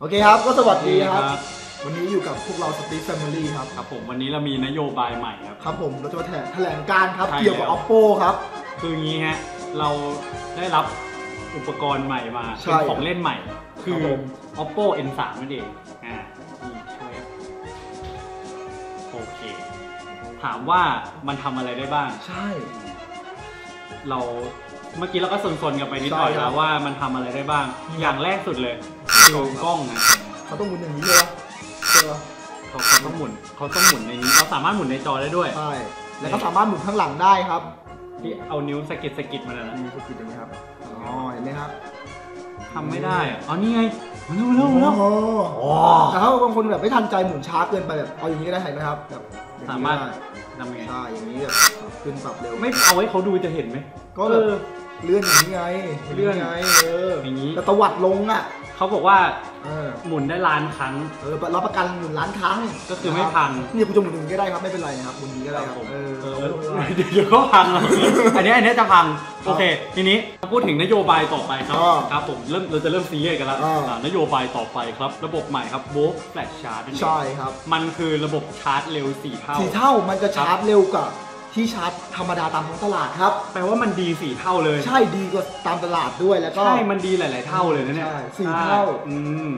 โอเคครับ ก็สวัสดีครับครับ วันนี้อยู่กับพวกเราสตีฟแฟมิลี่ครับ ครับผมวันนี้เรามีนโยบายใหม่ครับ ครับผมเราจะมาแถลงการครับ ใช่เกี่ยวกับ แล้ว oppo ครับ คืออย่างนี้ฮะเราได้รับอุปกรณ์ใหม่มาใช่เป็นของเล่นใหม่ คือครับผม oppo n3 นั่นเองอ่านี่ช่วยโอเค ถามว่ามันทำอะไรได้บ้าง ใช่ เราเมื่อกี้เราก็สนๆกันไปนิดหน่อยใช่ครัแล้บวว่ามันทำอะไรได้บ้าง อย่างแรกสุดเลย กล้องคือกล้องนะเขาต้องหมุนอย่างนี้เลยวะใช่ปะเขาเขาต้องหมุนเขาต้องหมุนในนี้เราสามารถหมุนในจอได้ด้วย ใช่แล้วก็สามารถหมุนข้างหลังได้ครับที่เอานิ้วสะกิดสะกิดมันนะมีสกิดอย่างนี้ครับอ๋อเห็นไหมครับทำไม่ได้อะอ๋อนี่ไงมาเร็วเร็วเร็วโอ้โอ้แต่ถ้าบางคนแบบไม่ทันใจหมุนช้าเกินไปแบบเอาอย่างนี้ก็ได้เห็นไหมครับแบบอย่งนี้สามารถได้ทำยังไงใช่อย่างนี้แบบปรับขึ้นปรับเร็ว ไม่เอาไว้เขาดูจะเห็นไหมก็แบบเออ เลื่อนอย่างนี้ไงเลื่อนไงเอออย่างนี้ แต่ตวัดลงอะเขาบอกว่าเออหมุนได้ล้านครั้ง เออรับประกันหมุนล้านครั้ง ก็คือไม่พัง นี่คุณจะหมุนหนึ่งก็ได้ครับไม่เป็นไรนะครับหมุนนี้ก็ได้ครับผมเออเอเอออเดี๋ยวเดี๋ยวก็พังอะอันนี้อันนี้จะพัง โอเค ทีนี้พูดถึงนโยบายต่อไปครับอ่าครับผมเริ่มเราจะเริ่มซีเรียสกันแล้วอ่าอ่านโยบายต่อไปครับ ระบบใหม่ครับโวลต์แฟลชชาร์จใช่ครับ มันคือระบบชาร์จเร็ว4เท่าสี่เท่ามันจะชาร์จเร็วกว่า ที่ชาร์จธรรมดาตามท้องตลาดครับ แปลว่ามันดี4เท่าเลย ใช่ดีกว่าตามตลาดด้วยแล้วก็ ใช่ มันดีหลาย ๆ เท่าเลยนะเนี่ยใช่สี่เท่าอืม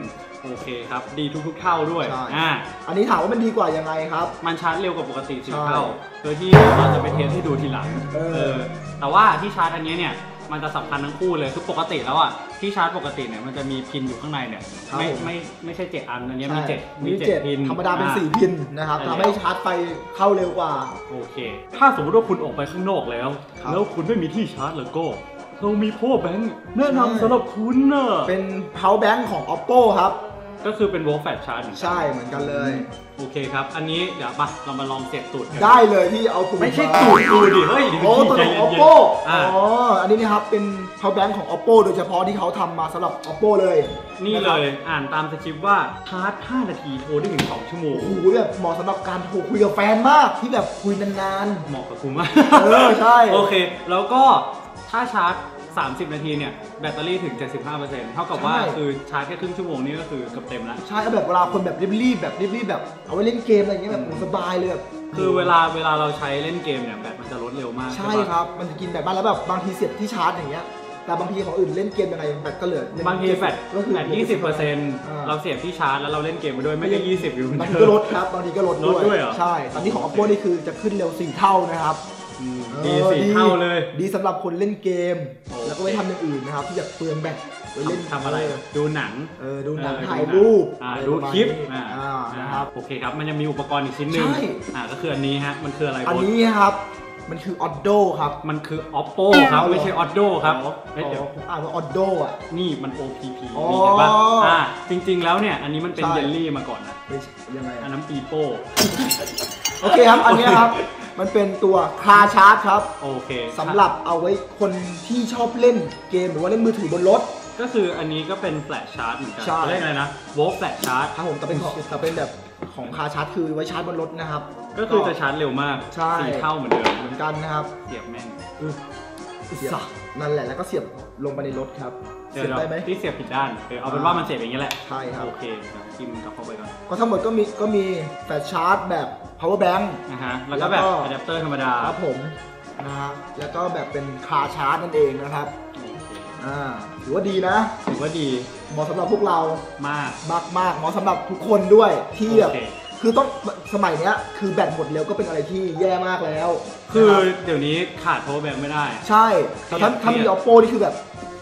โอเคครับ ดีทุก ๆ เท่าด้วยใช่ อ่าอันนี้ถามว่ามันดีกว่ายังไงครับ มันชาร์จเร็วกว่าปกติใช่4เท่าโดยที่เราจะไปเทสให้ดูทีหลังเออ แต่ว่าที่ชาร์จอันนี้เนี่ย มันจะสำคัญทั้งคู่เลยคือปกติแล้วอะที่ชาร์จปกติเนี่ยมันจะมีพินอยู่ข้างในเนี่ยครับไม่ผม ไม่ไม่ใช่เจ็ดอันอันนี้มีใช่เจ็ดมีมีเจ็เจ็ดดพินธรรมดาเป็นอ่ สี่พินนะครับใช่ ทำให้ชาร์จไฟเข้าเร็วกว่า โอเค ถ้าสมมติว่าคุณออกไปข้างนอกแล้ว ครับ แล้วคุณไม่มีที่ชาร์จแล้วก็ เรามีพ่อแบงค์แนะใช่นำสำหรับคุณน่ะ เป็น power bank ของ oppo ครับ ก็คือเป็นโวลต์แฟลชชาร์จใช่เหมือนกันเลย โอเคครับ อันนี้เดี๋ยวมาเรามาลองเสียบตูดกันได้เลยที่เอาตูดไม่ใช่าตูดกูดิเฮ้ยเดี๋ยวโอ้พี่ตัวใจของเย็น oppo ๆอ่าอ๋ออันนี้นะครับเป็น power bank ของ oppo โดยเฉพาะที่เขาทำมาสำหรับ oppo เลยนี่เลยอ่านตามสคริปต์ว่าชาร์จ 5 นาทีโทรได้ถึง 2 ชั่วโมง โอ้โหแบบเหมาะสำหรับการโทรคุยกับแฟนมากที่แบบคุยนาน เหมาะกับกูมากเออใช่ โอเค แล้วก็ถ้าชาร์จ 30 นาทีเนี่ยแบตเตอรี่ถึง 75%เท่ากับว่าคือชาร์จแค่ครึ่งชั่วโมงนี่ก็คือเกือบเต็มแล้วๆใช่เอาแบบเวลาคนแบบรีบๆแบบรีบๆแบบเอาไว้เล่นเกมอะไรอย่างเงี้ยแบบโอ้สบายเลยแบบ คือเวลาเวลาเราใช้เล่นเกมเนี่ยแบตมันจะลดเร็วมากใช่ปะครับ มันจะกินแบตบ้านแล้วแบบบางทีเสียบที่ชาร์จอย่างเงี้ย แต่บางทีของอื่นเล่นเกมยังไงแบตก็เหลือบางทีแบตก็คือ แบต20%เราเสียบที่ชาร์จแล้วเราเล่นเกมไปด้วยไม่ได้20อยู่เหมือนบางเดิทีก็มลดครับ บางทีก็ลดลดด้วยเหรอ ใช่ ตอนนี้ของ oppo นี่คือจะขึ้นเร็ว 4 เท่านะครับ อืมออดีสี่เท่าเลย ดีสำหรับคนเล่นเกมโอเคแล้วก็ไว้ทำอย่างอื่นนะครับ ที่อยากเปลืองแบตไว้เล่นทำอะไร ดูหนัง เออ ดูหนังเออถ่ายรูปอ่าอะไรดูประมาณคลิปนี้อ่าอ่านะครับ โอเคครับ มันยังมีอุปกรณ์อีกชิ้นหนึ่งใช่อ่า ก็คืออันนี้ฮะ มันคืออะไรอันโบ๊ทนี้ครับมันคือ Oddo ครับ มันคือ oppo ครับ ไม่ใช่ oddo ครับอ๋อเฮ้ยเดี๋ยวผมอ่านว่า Oddo อะ นี่มัน opp อ๋อนี่เห็นปะอ่าจริง ๆ แล้วเนี่ย อันนี้มันเป็นใช่เยลลี่มาก่อนนะไม่ใช่ยังไงอันอะนั้นปีโป้ โอเคครับ อันเนี้ยครับ มันเป็นตัวคาชาร์จครับโอเคสำหรับเอาไว้คนที่ชอบเล่นเกมหรือว่าเล่นมือถือบนรถ ก็คืออันนี้ก็เป็นแฟลชชาร์จเหมือนกันใช่เขาเรียกอะไรนะโวลต์แฟลชชาร์จครับผมแต่เป็นของแต่เป็นแบบของคาชาร์จคือไว้ชาร์จบนรถนะครับ ก็คือจะชาร์จเร็วมากใช่สี่เท่าเหมือนเดิมเหมือนกันนะครับเสียบแม่งเสียบนั่นแหละแล้วก็เสียบลงไปในรถครับ เดี๋เสียยบวได้ไหมที่เสียบผิดด้านเออเอาเป็นว่ามันเสียบอย่างนี้แหละใช่ครับ โอเคเดี๋ยวจิ้มกลับเข้าไปก่อนก็ทั้งหมดก็มีก็มีแฟลชชาร์จแบบ power bank นะฮะแล้วก็แบบแล้วก็อะแดปเตอร์ธรรมดาครับผมนะฮะแล้วก็แบบเป็นคาชาร์จนั่นเองนะครับโอเคอ่าถือว่าดีนะถือว่าดีเหมาะสำหรับพวกเรามาก มากมากๆเหมาะสำหรับทุกคนด้วยที่แบบโอเค คือต้องสมัยเนี้ยคือแบตหมดเร็วก็เป็นอะไรที่แย่มากแล้วคือนะรับเดี๋ยวนี้ขาด power bank ไม่ได้ ใช่แต่ถ้าเครียดถ้ามีเครียด oppo นี่คือแบบ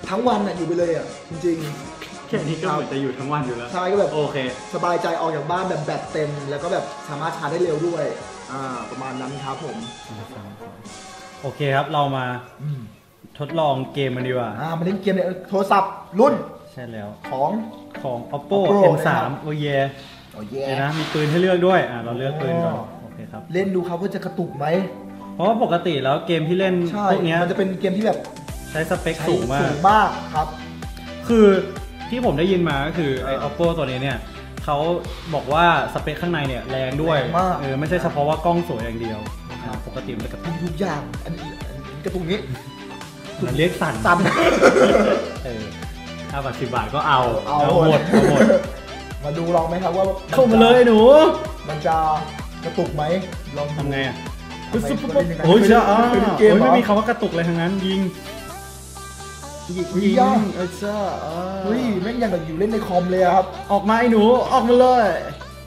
ทั้งวันน่ะอยู่ไปเลยอะจริงแค่นี้ก็เหมือนจะอยู่ทั้งวันอยู่แล้วๆใช่ก็แบบโอเค สบายใจออกจากบ้านแบบแบตเต็ม แล้วก็แบบสามารถชาร์จได้เร็วด้วยอ่าประมาณนั้นครับผมโอเคครับเรามาทดลองเกมมันดีกว่าอ่ามาเล่นเกมในโทรศัพท์รุ่นใช่แล้ว ของ ของ oppo Oppo m นะครับ3โอ้เยโอ้ยเดี๋ยวนะมีปืนให้เลือกด้วยอ่าเราเลือกปืนก่อนอ๋อโอเคครับ เล่นดูครับว่าจะกระตุกไหมเพราะว่าปกติแล้วเกมที่เล่นใช่พวกเนี้ยมันจะเป็นเกมที่แบบ ใช้สเปคใช้สูงมากสูงมากครับ คือที่ผมได้ยินมาก็คือไอ้เออ oppo ตัวนี้เนี่ยเขาบอกว่าสเปคข้างในเนี่ยแรงด้วยแรงมาก เออไม่ใช่เฉพาะว่ากล้องสวยอย่างเดียวอ่าปกติมันจะกระตุกทุกอย่างอันนี้อันนี้กระตุกนี้มันเรียกสั่นสั่นเออห้าบาทสิบบาทก็เอาเอาหมดเอาหมดมาดูลองไหมครับว่าเข้ามาเลยหนูมันจะกระตุกไหมลองดู ทำไงอะทำไมปุ๊บปุ๊บมันปุ๊บเป็นยังไงโอ้ยเจ้าอ่าเคยเล่นเกโอ้มยเหรอไม่มีคำว่ากระตุกเลยทั้งนั้นยิง ยิงเฮ้ยยิงยากเอ้เจ้าอ่าเฮ้ยแม่งยังกับอยู่เล่นในคอมเลยอะครับออกมาไอ้หนูออกมาเลย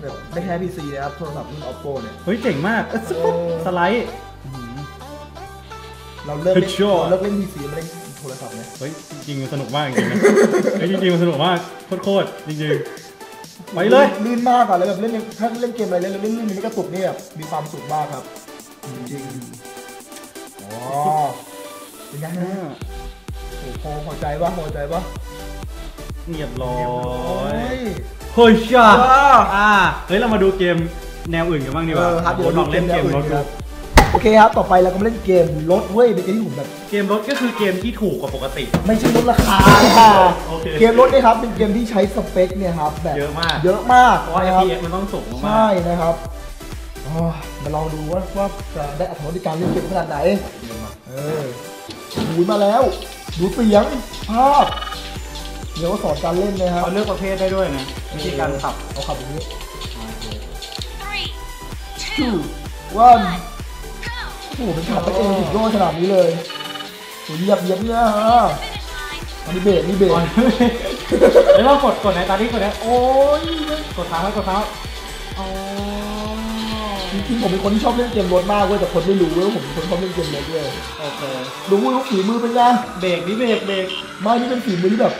แบบไม่แพ้พีซีนะครับโทรศัพท์รุ่น oppo เนี่ย เฮ้ยเจ๋งมากเอ้ยปุ๊บสไลด์ เราเลิกเล่น Headshot เราเลิกเล่นพีซีมาเล่นโทรศัพท์เนี่ยเฮ้ยจริงๆมันสนุกมากจริงๆนะเฮ้ยจริงๆมันสนุกมากโคตรๆจริงๆไปเลย ลื่นมากอะแล้วแบบเล่นถ้าเล่นเกมอะไรเล่นเล่นลื่นไม่กระตุกเนี่ยแบบมีความสุขมากครับจริงๆอ๋อเป็นไงฮะ โอ้โหพอใจปะพอใจปะเรียบร้อเรียยบร้อยเฮ้ยช่าว้าอ่าเฮ้ยเรามาดูเกมแนวอื่นกันบ้างดีกว่าเออครับเดี๋ยวโอ้ลองเล่นเกมรถดูครับโอเคครับ ต่อไปเราก็มาเล่นเกมรถเว้ยเป็นเกมที่ผมแบบ เกมรถก็คือเกมที่ถูกกว่าปกติ ไม่ใช่ลดราคาค่ะโอเคเกมรถเนี่ยครับเป็นเกมที่ใช้สเปคเนี่ยครับแบบเยอะมาก เยอะมากเพราะว่านะครับ FPS มันต้องสูงมากใช่นะครับอ๋อมาลองดูว่าว่าจะได้อัตรสในการเล่นเกมขนาดไหนเออหูยมาแล้ว ดูเสียงภาพ เดี๋ยวก็สอนการเล่นนะครับเขาเลือกประเภทได้ด้วยนะวิธีการขับเอาขับแบบนี้ Three, two two, one go! โอ้โหเป็นขับไปเองสุดยอดขนาดนี้เลยโอ้ยเหยียบเหยียบเนี่ยฮะ Finish line. อันนี้เบรกนี่เบรกเฮ้ยเรากดกดไหนตาที่กดไหนโอ้ยกดค้างไว้กดค้างไว้อ๋อ จริงๆผมเป็นคนที่ชอบเล่นเกมรถมากเว้ยแต่คนไม่รู้เว้ยว่าผมเป็นคนชอบเล่นเกมรถด้วยโอเคดูว่าฝีมือเป็นไงเบรกนี่เบรกเบรกไม่นี่เป็นฝีมือที่แบบ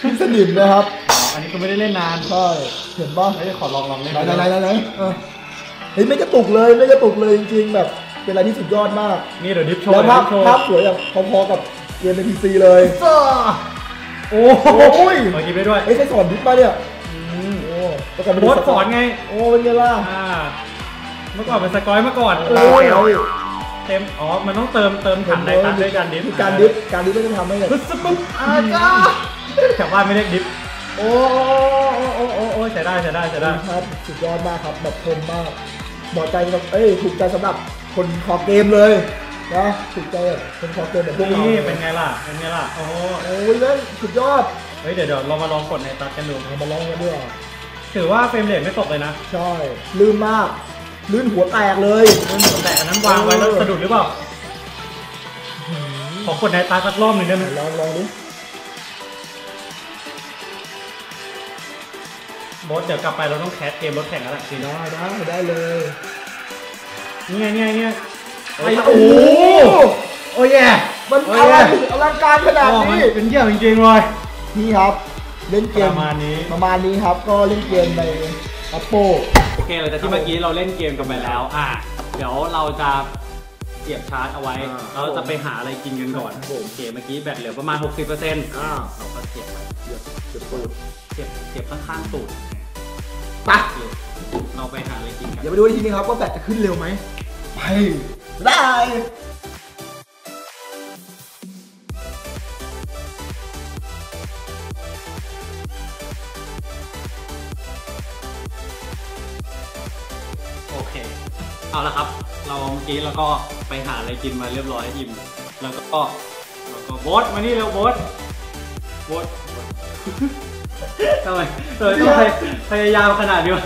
ขึ้นสนิมนะครับ อันนี้ก็ไม่ได้เล่นนานใช่เห็นป่ะเฮ้ยขอลองลองเล่นไหนไหนไหนไหนเออเฮ้ยไม่กระตุกเลยไม่กระตุกเลยจริงๆแบบเป็นอะไรที่สุดยอดมาก นี่เดี๋ยวดิฟโชว์แล้วภาพดิฟโชว์ภาพสวยแบบพอๆกับเกมในพีซีเลยโอ้โอ้ยเมื่อกี้ไปด้วยเอ้ยใครสอนดิฟมาเนี่ยอืมโอ้ประกอบไปโบดูสสอนไง โอ้เป็นไงล่ะอ่าเมื่อก่อนเป็นสกอยเมื่อก่อนโอ้ยเฮ้ยเต็มอ๋อมันต้องเติมเติมถังไดตันด้วยการดิฟคือการดิฟการดิฟก็จะทำให้แบบปึ๊บปึ๊บปึ๊บอ่าจ้าแถวบ้านไม่เรียกดิฟโอ้โอ้โอ้โอ้โอ้ใช้ได้ใช้ได้ใช้ได้ครับสุดยอดมากครับแบบคมมากเหมาะใจสำหรับเอ้ยถูกใจสำหรับคนคอเกมเลยนะถูกใจแบบคนคอเกมแบบพวกเรานี่เป็นไงล่ะเป็นไงล่ะโอ้โหโอ้ยเล่นสุดยอดเฮ้ยเดี๋ยวเดี๋ยวเรามาลองกดในตัดกันดูเอามาลองกันด้วยถือว่าเฟรมเรทไม่ตกเลยนะ ใช่ ลื่นมาก ลื่นหัวแตกเลยแต่อันนั้นวางไว้แล้วสะดุดหรือเปล่า ขอกดในตาสักรอบหนึ่งได้ไหมลองลองดิบอสเดี๋ยวกลับไปเราต้องแคสเกมรถแข่งแล้วแหละจริงได้ได้ได้เลยนี่ไงนี่ไงนี่ไงไอ้โอ้โอ้โหโหโอ้ยแย่มันโอ้อะไรยอลังการขนาดโอ้มันนี้เป็นเยี่ยมจริงๆเลยนี่ครับ เล่นเกมประมาณนี้ประมาณนี้ครับ ก็เล่นเกมใน Oppo โอ เคหลังจากที่เมื่อกี้เราเล่นเกมกันไปแล้ว อะ เดี๋ยวเราจะเสียบชาร์จเอาไว้ อ่าเราจะไปหาอะไรกินกันก่อนครับผม โอเคเมื่อกี้แบตเหลือประมาณ 60%เอ่าราก็เสียบไว้เดี๋ยวเดี๋ยวเปิดเสียบเสียบข้างๆตูดไปเราไปหาอะไรกินกัน เดี๋ยวไปดูทีนี้ครับว่าแบตจะขึ้นเร็วไหมไปได้ เอาละครับ เราเมื่อกี้เราก็ไปหาอะไรกินมาเรียบร้อยอิ่มแล้วก็แล้วก็โบสมานี่เร็วโบสโบสทำไมเออต้องพยพยายามขนาดนี้วะ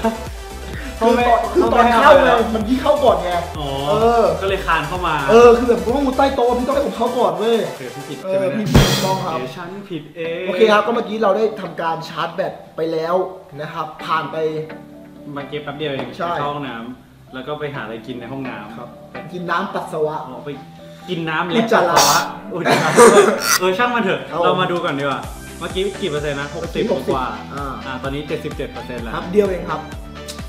คือตอนคือตอนเข้าไงมันพี่เข้าก่อนไงอ๋อเออก็เลยคานเข้ามา เออคือแบบข้อมูลใต้โต๊ะพี่ต้องให้ผมเข้าก่อนเว้ยเออพี่ผิดเอใช่อไหมพี่เนี่ยพี่ต้องครับเดี๋ยวฉันผิดเองโอเคครับก็เมื่อกี้เราได้ทำการชาร์จแบตไปแล้วนะครับ ผ่านไปมาเก็บแป๊บเดียวเองใช่เข้าห้องน้ำ แล้วก็ไปหาอะไรกินในห้องน้ำครับ กินน้ำปัสสาวะ ออกไปกินน้ำอุจจาระ อุจจาระเออช่างมันเถอะ ครับเรามาดูก่อนดีกว่า เมื่อกี้กี่เปอร์เซ็นต์นะหกสิบ60กว่าอ่า อ่า ตอนนี้เจ็ดสิบเจ็ดเปอร์เซ็นต์แล้ว ครับเดียวเองครับ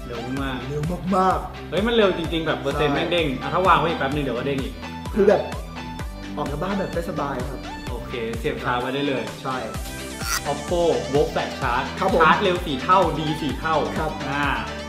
เร็วมากเร็วมาก เฮ้ย มันเร็วจริง ๆ แบบเปอร์เซ็นต์ใช่ แม่งเด้งอะถ้าวางไว้อีกแป๊บนึงเดี๋ยวก็เด้งอีก ๆ คือแบบออกจากบ้านแบบได้สบายครับ โอเค เสียบชาร์จไว้ได้เลย ใช่ oppo v o l t 8ชาร์จครับผมชาร์จเร็ว4เท่าดี4เท่าครับ อ่า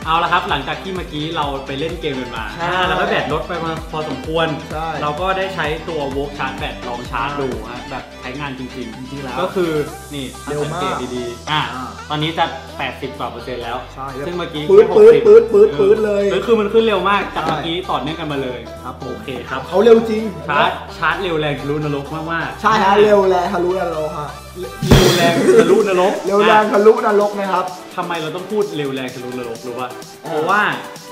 เอาละครับหลังจากที่เมื่อกี้เราไปเล่นเกมกันมาใช่ อ่าแล้วก็แบตลดไปมาพอสมควร ใช่ เราก็ได้ใช้ตัวโวกชาร์จแบตลองชาร์จดูฮะแบบใช้งานจริงจริงๆแล้วๆก็คือนี่ถ้าเร็วสังมากเกตดีๆอ่าอ่าตอนนี้จะ 80กว่าเปอร์เซ็นต์แล้ว ใช่ซึ่งเมื่อกี้ปื๊ดแค่ปื๊ด60ปื๊ดปื๊ดปื๊ดเลยออคือมันขึ้นเร็วมากจากใช่ เมื่อกี้ต่อเนื่องกันมาเลยครับผโอมเคครับ เขาเร็วจริงชาร์จชาร์จเร็วแรงทะลุนรกมากๆใช่ฮะเร็วแรงทะลุนรกฮะเร็วแรงทะลุนรกเร็วแรงทะลุนรกนะครับ ทำไมเราต้องพูดเร็วแรงทะลุนรกรู้ป่ะอ่าเพราะว่า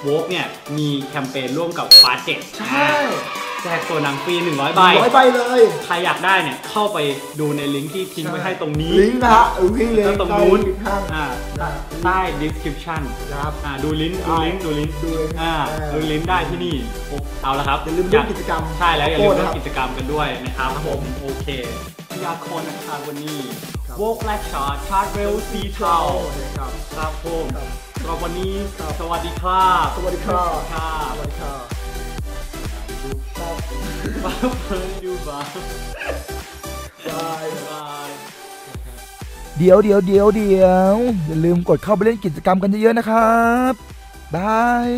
โวกเนี่ยมีแคมเปญร่วมกับฟาเจ็ตใช่ แจกตัวหนังฟรี100ใบร้อยใบเลย ใครอยากได้เนี่ยเข้าไปดูในลิงก์ที่ทิ้งไว้ให้ตรงนี้ลิงก์นะฮะเออพี่ลิงแล้วก์ตรงนู้นข้างอ่าใต้ description นะครับอ่าดูลิงก์ดูลิงก์ดูลิงก์ดูลิงก์อ่าเออดูลิงก์ได้ที่นี่โอ้เอาละครับอย่าลืมร่วมกิจกรรมใช่แล้วอย่าลืมโคตรร่วนะครัมบกิจกรรมกันด้วยนะครับครับผมโอเคยาโคนนะครับวันนี้ครับโวกแลกชาร์จชาร์จเร็วสีเทานะครับครับผมครับสำหรับวันนี้สวัสดีครับสวัสดีครับค่ะสวัสดีครับบ้าเพิ่งดูบ้าบายบายเดี๋ยวเดี๋ยวเดี๋ยวเดี๋ยวอย่าลืมกดเข้าไปเล่นกิจกรรมกันเยอะๆนะครับบาย